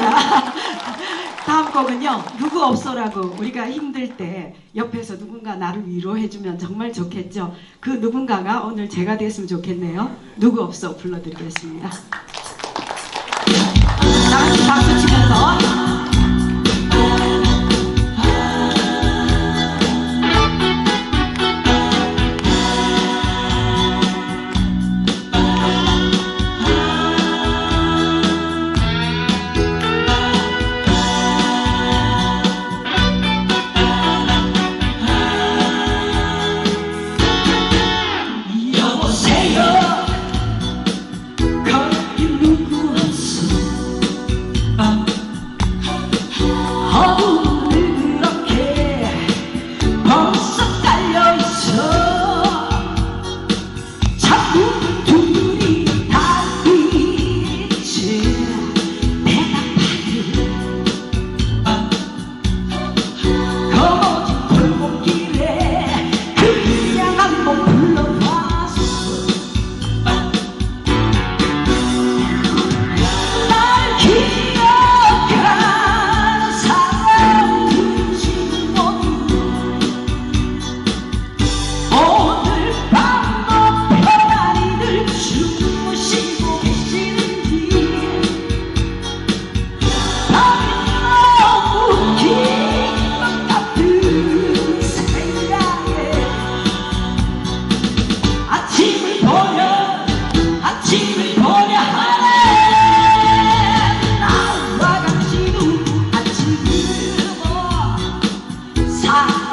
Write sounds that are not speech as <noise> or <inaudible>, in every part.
감사합니다. <laughs> 다음 곡은요. 누구 없어라고 우리가 힘들 때 옆에서 누군가 나를 위로해주면 정말 좋겠죠. 그 누군가가 오늘 제가 됐으면 좋겠네요. 누구 없어 불러드리겠습니다. 박수 치고 Ah.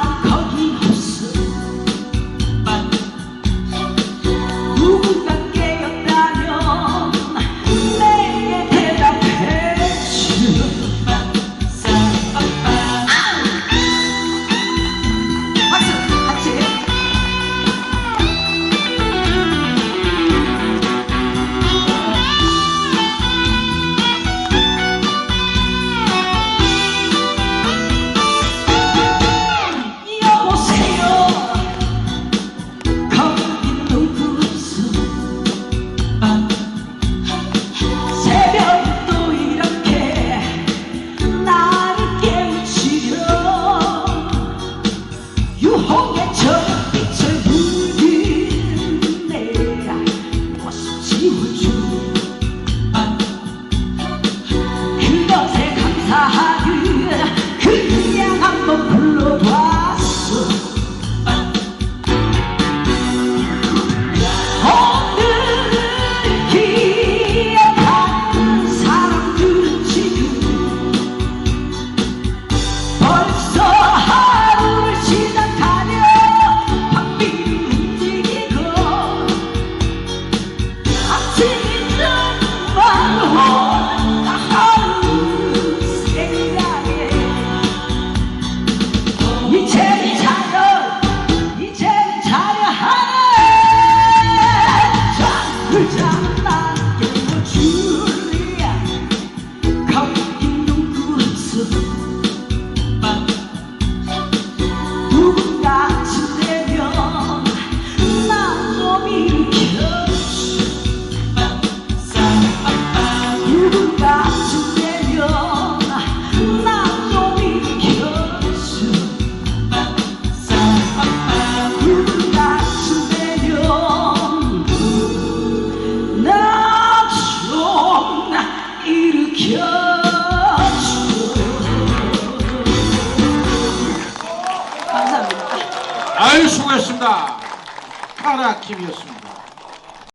tudo. 수고했습니다. 파라킴이었습니다.